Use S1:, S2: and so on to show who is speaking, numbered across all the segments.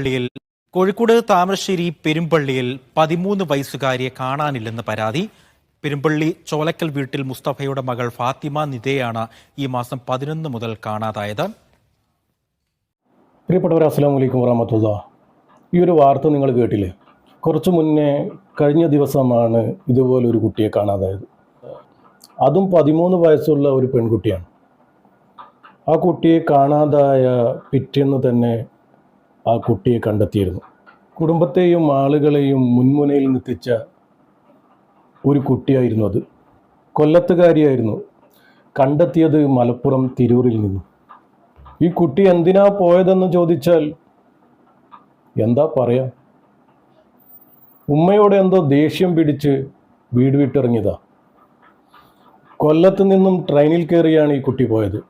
S1: പള്ളിയിൽ കോഴിക്കോട് താമരശ്ശേരി പെരുമ്പള്ളിയിൽ പതിമൂന്ന് വയസ്സുകാരിയെ കാണാനില്ലെന്ന് പരാതി. പെരുമ്പള്ളി ചോലക്കൽ വീട്ടിൽ മുസ്തഫയുടെ മകൾ ഫാത്തിമ നിതയാണ് ഈ മാസം പതിനൊന്ന് മുതൽ കാണാതായത്.
S2: പ്രിയപ്പെട്ടവർ അസ്സാം വലൈക്കും ഈ ഒരു വാർത്ത നിങ്ങൾ കേട്ടില്ലേ? കുറച്ച് മുന്നേ കഴിഞ്ഞ ദിവസമാണ് ഇതുപോലെ ഒരു കുട്ടിയെ കാണാതായത്. അതും പതിമൂന്ന് വയസ്സുള്ള ഒരു പെൺകുട്ടിയാണ്. ആ കുട്ടിയെ കാണാതായ പിറ്റേന്ന് തന്നെ ആ കുട്ടിയെ കണ്ടെത്തിയിരുന്നു. കുടുംബത്തെയും ആളുകളെയും മുൻമുനയിൽ നിർത്തിച്ച ഒരു കുട്ടിയായിരുന്നു അത്. കൊല്ലത്തുകാരിയായിരുന്നു. കണ്ടെത്തിയത് മലപ്പുറം തിരൂരിൽ നിന്നും. ഈ കുട്ടി എന്തിനാ പോയതെന്ന് ചോദിച്ചാൽ എന്താ പറയാ? ഉമ്മയോടെ എന്തോ ദേഷ്യം പിടിച്ച് വീട് വിട്ടിറങ്ങിയതാ. കൊല്ലത്ത് നിന്നും ട്രെയിനിൽ കയറിയാണ് ഈ കുട്ടി പോയത്.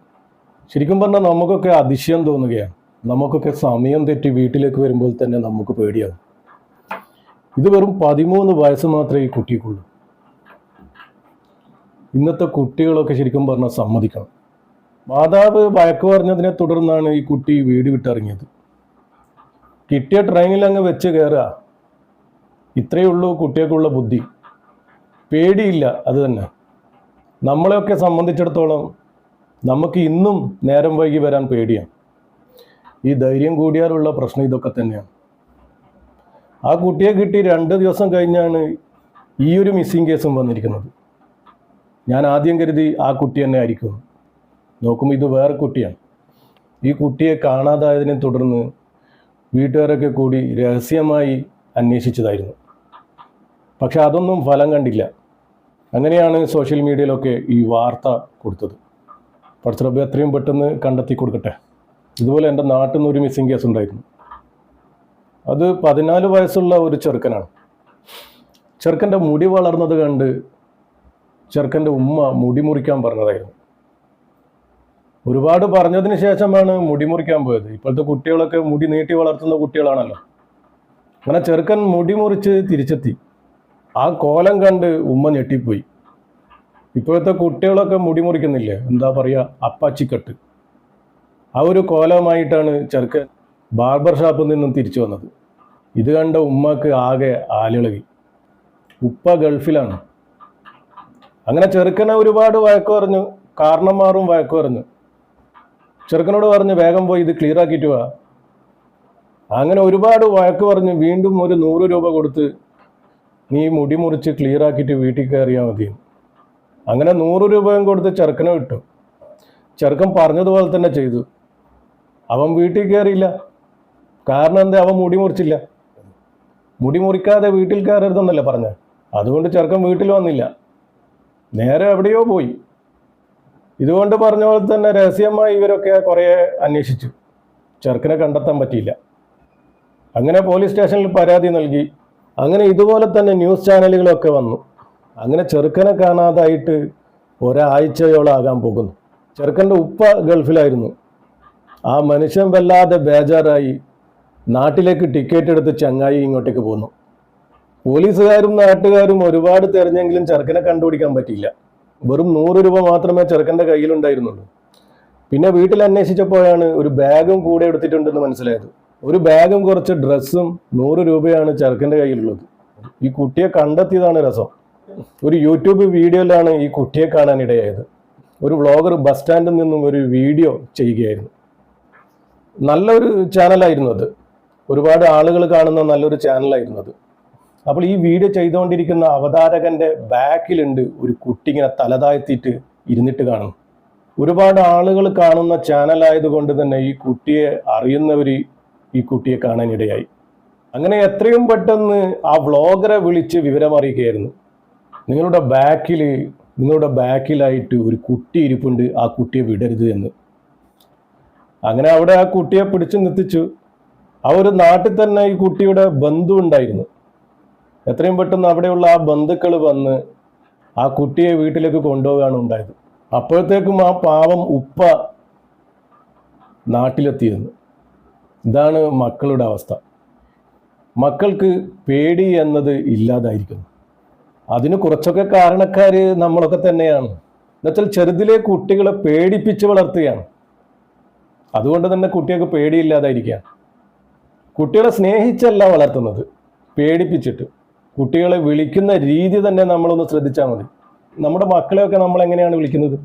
S2: ശരിക്കും പറഞ്ഞാൽ നമുക്കൊക്കെ അതിശയം തോന്നുകയാണ്. നമുക്കൊക്കെ സമയം തെറ്റി വീട്ടിലേക്ക് വരുമ്പോൾ തന്നെ നമുക്ക് പേടിയാകും ഇത് വെറും പതിമൂന്ന് വയസ്സ് മാത്രമേ ഈ കുട്ടിക്കുള്ളൂ. ഇന്നത്തെ കുട്ടികളൊക്കെ ശരിക്കും പറഞ്ഞാൽ സമ്മതിക്കണം. മാതാവ് വഴക്ക് പറഞ്ഞതിനെ തുടർന്നാണ് ഈ കുട്ടി വീട് വിട്ടിറങ്ങിയത്. കിട്ടിയ ട്രെയിനിൽ അങ്ങ് വെച്ച് കയറുക. ഇത്രയേ ഉള്ളൂ കുട്ടികൾക്കുള്ള ബുദ്ധി. പേടിയില്ല അത് തന്നെ. നമ്മളെയൊക്കെ സംബന്ധിച്ചിടത്തോളം നമുക്ക് ഇന്നും നേരം വൈകി വരാൻ പേടിയാണ്. ഈ ധൈര്യം കൂടിയാലുള്ള പ്രശ്നം ഇതൊക്കെ തന്നെയാണ്. ആ കുട്ടിയെ കിട്ടി രണ്ട് ദിവസം കഴിഞ്ഞാണ് ഈ ഒരു മിസ്സിങ് കേസും വന്നിരിക്കുന്നത്. ഞാൻ ആദ്യം കരുതി ആ കുട്ടി തന്നെ ആയിരിക്കും. നോക്കുമ്പോൾ ഇത് വേറെ കുട്ടിയാണ്. ഈ കുട്ടിയെ കാണാതായതിനെ തുടർന്ന് വീട്ടുകാരൊക്കെ കൂടി രഹസ്യമായി അന്വേഷിച്ചതായിരുന്നു. പക്ഷെ അതൊന്നും ഫലം കണ്ടില്ല. അങ്ങനെയാണ് സോഷ്യൽ മീഡിയയിലൊക്കെ ഈ വാർത്ത കൊടുത്തത്. പഠിച്ചപ്പോൾ എത്രയും പെട്ടെന്ന് കണ്ടെത്തി കൊടുക്കട്ടെ. ഇതുപോലെ എന്റെ നാട്ടിൽ നിന്ന് ഒരു മിസ്സിംഗ് കേസ് ഉണ്ടായിരുന്നു. അത് പതിനാല് വയസ്സുള്ള ഒരു ചെറുക്കനാണ്. ചെറുക്കന്റെ മുടി വളർന്നത് കണ്ട് ചെറുക്കന്റെ ഉമ്മ മുടി മുറിക്കാൻ പറഞ്ഞതായിരുന്നു. ഒരുപാട് പറഞ്ഞതിന് ശേഷമാണ് മുടി മുറിക്കാൻ പോയത്. ഇപ്പോഴത്തെ കുട്ടികളൊക്കെ മുടി നീട്ടി വളർത്തുന്ന കുട്ടികളാണല്ലോ. അങ്ങനെ ചെറുക്കൻ മുടി മുറിച്ച് തിരിച്ചെത്തി. ആ കോലം കണ്ട് ഉമ്മ ഞെട്ടിപ്പോയി. ഇപ്പോഴത്തെ കുട്ടികളൊക്കെ മുടി മുറിക്കുന്നില്ലേ? എന്താ പറയുക അപ്പാച്ചിക്കട്ട്. ആ ഒരു കോലമായിട്ടാണ് ചെറുക്കൻ ബാർബർ ഷാപ്പിൽ നിന്നും തിരിച്ചു വന്നത്. ഇത് കണ്ട ഉമ്മക്ക് ആകെ ആലിളകി. ഉപ്പ ഗൾഫിലാണ്. അങ്ങനെ ചെറുക്കനെ ഒരുപാട് വഴക്ക് പറഞ്ഞു കാരണന്മാരും വഴക്ക് പറഞ്ഞു. ചെറുക്കനോട് പറഞ്ഞു വേഗം പോയി ഇത് ക്ലിയർ ആക്കിയിട്ട് വാ. അങ്ങനെ ഒരുപാട് വഴക്ക് പറഞ്ഞ് വീണ്ടും ഒരു നൂറ് രൂപ കൊടുത്ത് നീ മുടി മുറിച്ച് ക്ലിയർ ആക്കിയിട്ട് വീട്ടിൽ കയറിയാൽ മതി. അങ്ങനെ നൂറ് രൂപയും കൊടുത്ത് ചെറുക്കനെ വിട്ടു. ചെറുക്കൻ പറഞ്ഞതുപോലെ തന്നെ ചെയ്തു. അവൻ വീട്ടിൽ കയറിയില്ല കാരണം എന്താ? അവൻ മുടി മുറിച്ചില്ല. മുടി മുറിക്കാതെ വീട്ടിൽ കയറരുതെന്നല്ലേ പറഞ്ഞത് അതുകൊണ്ട് ചെറുക്കൻ വീട്ടിൽ വന്നില്ല. നേരെ എവിടെയോ പോയി. ഇതുകൊണ്ട് പറഞ്ഞ പോലെ തന്നെ രഹസ്യമായി ഇവരൊക്കെ കുറേ അന്വേഷിച്ചു. ചെറുക്കനെ കണ്ടെത്താൻ പറ്റിയില്ല. അങ്ങനെ പോലീസ് സ്റ്റേഷനിൽ പരാതി നൽകി. അങ്ങനെ ഇതുപോലെ തന്നെ ന്യൂസ് ചാനലുകളൊക്കെ വന്നു. അങ്ങനെ ചെറുക്കനെ കാണാതായിട്ട് ഒരാഴ്ചയോളം ആകാൻ പോകുന്നു. ചെറുക്കന്റെ ഉപ്പ ഗൾഫിലായിരുന്നു. ആ മനുഷ്യൻ വല്ലാതെ ബേജാറായി. നാട്ടിലേക്ക് ടിക്കറ്റ് എടുത്ത് ചങ്ങായി ഇങ്ങോട്ടേക്ക് പോന്നു. പോലീസുകാരും നാട്ടുകാരും ഒരുപാട് തെരഞ്ഞെങ്കിലും ചെറുക്കനെ കണ്ടുപിടിക്കാൻ പറ്റിയില്ല. വെറും നൂറ് രൂപ മാത്രമേ ചെറുക്കന്റെ കയ്യിലുണ്ടായിരുന്നുള്ളൂ. പിന്നെ വീട്ടിൽ അന്വേഷിച്ചപ്പോഴാണ് ഒരു ബാഗും കൂടെ എടുത്തിട്ടുണ്ടെന്ന് മനസ്സിലായത്. ഒരു ബാഗും കുറച്ച് ഡ്രസ്സും നൂറ് രൂപയാണ് ചെറുക്കന്റെ കയ്യിലുള്ളത്. ഈ കുട്ടിയെ കണ്ടെത്തിയതാണ് രസം. ഒരു യൂട്യൂബ് വീഡിയോയിലാണ് ഈ കുട്ടിയെ കാണാനിടയായത്. ഒരു വ്ളോഗർ ബസ് സ്റ്റാൻഡിൽ നിന്നും ഒരു വീഡിയോ ചെയ്യുകയായിരുന്നു. നല്ലൊരു ചാനലായിരുന്നു അത്. ഒരുപാട് ആളുകൾ കാണുന്ന നല്ലൊരു ചാനലായിരുന്നു അത്. അപ്പോൾ ഈ വീഡിയോ ചെയ്തുകൊണ്ടിരിക്കുന്ന അവതാരകന്റെ ബാക്കിലുണ്ട് ഒരു കുട്ടി ഇങ്ങനെ തലതാഴ്ത്തിയിട്ട് ഇരുന്നിട്ട് കാണുന്നു. ഒരുപാട് ആളുകൾ കാണുന്ന ചാനലായതുകൊണ്ട് തന്നെ ഈ കുട്ടിയെ അറിയുന്നവർ ഈ കുട്ടിയെ കാണാനിടയായി. അങ്ങനെ എത്രയും പെട്ടെന്ന് ആ വ്ളോഗറെ വിളിച്ച് വിവരം അറിയിക്കുകയായിരുന്നു നിങ്ങളുടെ ബാക്കിൽ നിങ്ങളുടെ ബാക്കിലായിട്ട് ഒരു കുട്ടി ഇരിപ്പുണ്ട് ആ കുട്ടിയെ വിടരുത് എന്ന്. അങ്ങനെ അവിടെ ആ കുട്ടിയെ പിടിച്ചു നിർത്തിച്ചു. ആ ഒരു നാട്ടിൽ തന്നെ ഈ കുട്ടിയുടെ ബന്ധു ഉണ്ടായിരുന്നു. എത്രയും പെട്ടെന്ന് അവിടെയുള്ള ആ ബന്ധുക്കൾ വന്ന് ആ കുട്ടിയെ വീട്ടിലേക്ക് കൊണ്ടുപോവുകയാണ് ഉണ്ടായത്. അപ്പോഴത്തേക്കും ആ പാവം ഉപ്പ നാട്ടിലെത്തിയിരുന്നു. ഇതാണ് മക്കളുടെ അവസ്ഥ. മക്കൾക്ക് പേടി എന്നത് ഇല്ലാതായിരിക്കുന്നു. അതിന് കുറച്ചൊക്കെ കാരണക്കാർ നമ്മളൊക്കെ തന്നെയാണ്. എന്നുവെച്ചാൽ ചെറുതിലെ കുട്ടികളെ പേടിപ്പിച്ച് വളർത്തുകയാണ്. അതുകൊണ്ട് തന്നെ കുട്ടികൾക്ക് പേടിയില്ലാതായിരിക്കുക. കുട്ടികളെ സ്നേഹിച്ചല്ല വളർത്തുന്നത്. പേടിപ്പിച്ചിട്ട്. കുട്ടികളെ വിളിക്കുന്ന രീതി തന്നെ നമ്മളൊന്ന് ശ്രദ്ധിച്ചാൽ മതി. നമ്മുടെ മക്കളെയൊക്കെ നമ്മൾ എങ്ങനെയാണ് വിളിക്കുന്നത്?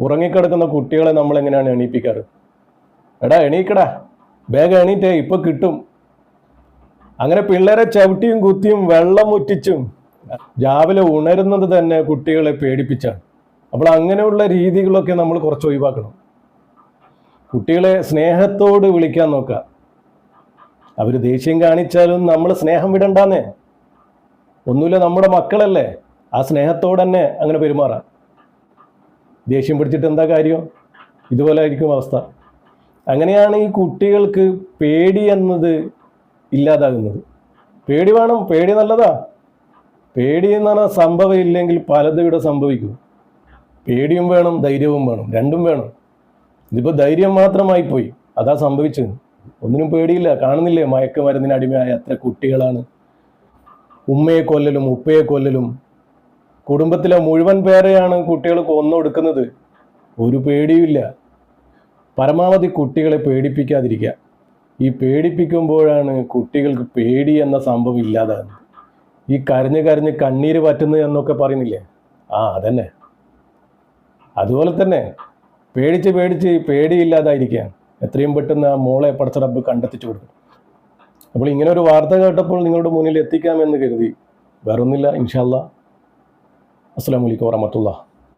S2: ഉറങ്ങിക്കിടക്കുന്ന കുട്ടികളെ നമ്മൾ എങ്ങനെയാണ് എണീപ്പിക്കാറ്? എടാ എണീക്കടാ. വേഗം എണീറ്റേ ഇപ്പൊ കിട്ടും. അങ്ങനെ പിള്ളേരെ ചവിട്ടിയും കുത്തിയും വെള്ളം മുറ്റിച്ചും രാവിലെ ഉണരുന്നത് തന്നെ കുട്ടികളെ പേടിപ്പിച്ചാണ്. അപ്പോൾ അങ്ങനെയുള്ള രീതികളൊക്കെ നമ്മൾ കുറച്ച് ഒഴിവാക്കണം. കുട്ടികളെ സ്നേഹത്തോട് വിളിക്കാൻ നോക്കുക. അവർ ദേഷ്യം കാണിച്ചാലും നമ്മൾ സ്നേഹം വിടണ്ടാന്നേ. ഒന്നുമില്ല നമ്മുടെ മക്കളല്ലേ ആ സ്നേഹത്തോടെ തന്നെ അങ്ങനെ പെരുമാറാം. ദേഷ്യം പിടിച്ചിട്ട് എന്താ കാര്യം? ഇതുപോലെ ആയിരിക്കും അവസ്ഥ. അങ്ങനെയാണ് ഈ കുട്ടികൾക്ക് പേടി എന്നത് ഇല്ലാതാകുന്നത്. പേടി വേണം പേടി നല്ലതാ. പേടി എന്ന് പറഞ്ഞാൽ സംഭവം ഇല്ലെങ്കിൽ പലതും ഇവിടെ സംഭവിക്കും. പേടിയും വേണം ധൈര്യവും വേണം രണ്ടും വേണം. ഇതിപ്പോൾ ധൈര്യം മാത്രമായി പോയി. അതാ സംഭവിച്ചത്. ഒന്നിനും പേടിയില്ല. കാണുന്നില്ലേ? മയക്കുമരുന്നിന് അടിമയായ എത്ര കുട്ടികളാണ്. ഉമ്മയെ കൊല്ലലും ഉപ്പയെ കൊല്ലലും. കുടുംബത്തിലെ മുഴുവൻ പേരെയാണ് കുട്ടികൾ കൊന്നൊടുക്കുന്നത് ഒരു പേടിയുമില്ല പരമാവധി കുട്ടികളെ പേടിപ്പിക്കാതിരിക്കുക. ഈ പേടിപ്പിക്കുമ്പോഴാണ് കുട്ടികൾക്ക് പേടി എന്ന സംഭവം ഇല്ലാതാകുന്നത്. ഈ കരഞ്ഞ് കരഞ്ഞ് കണ്ണീര് പറ്റുന്നത് എന്നൊക്കെ പറയുന്നില്ലേ? ആ അതന്നെ. അതുപോലെ തന്നെ പേടിച്ച് പേടിച്ച് പേടിയില്ലാതായിരിക്കുകയാണ്. എത്രയും പെട്ടെന്ന് ആ മോളെ പടച്ചടപ്പ് കണ്ടെത്തിച്ചു കൊടുക്കും. അപ്പോൾ ഇങ്ങനെ ഒരു വാർത്ത കേട്ടപ്പോൾ നിങ്ങളുടെ മുന്നിൽ എത്തിക്കാമെന്ന് കരുതി. വേറൊന്നുമില്ല ഇൻഷാല്ല അസ്സാം വലൈക്കും വാറഹമത്തുള്ള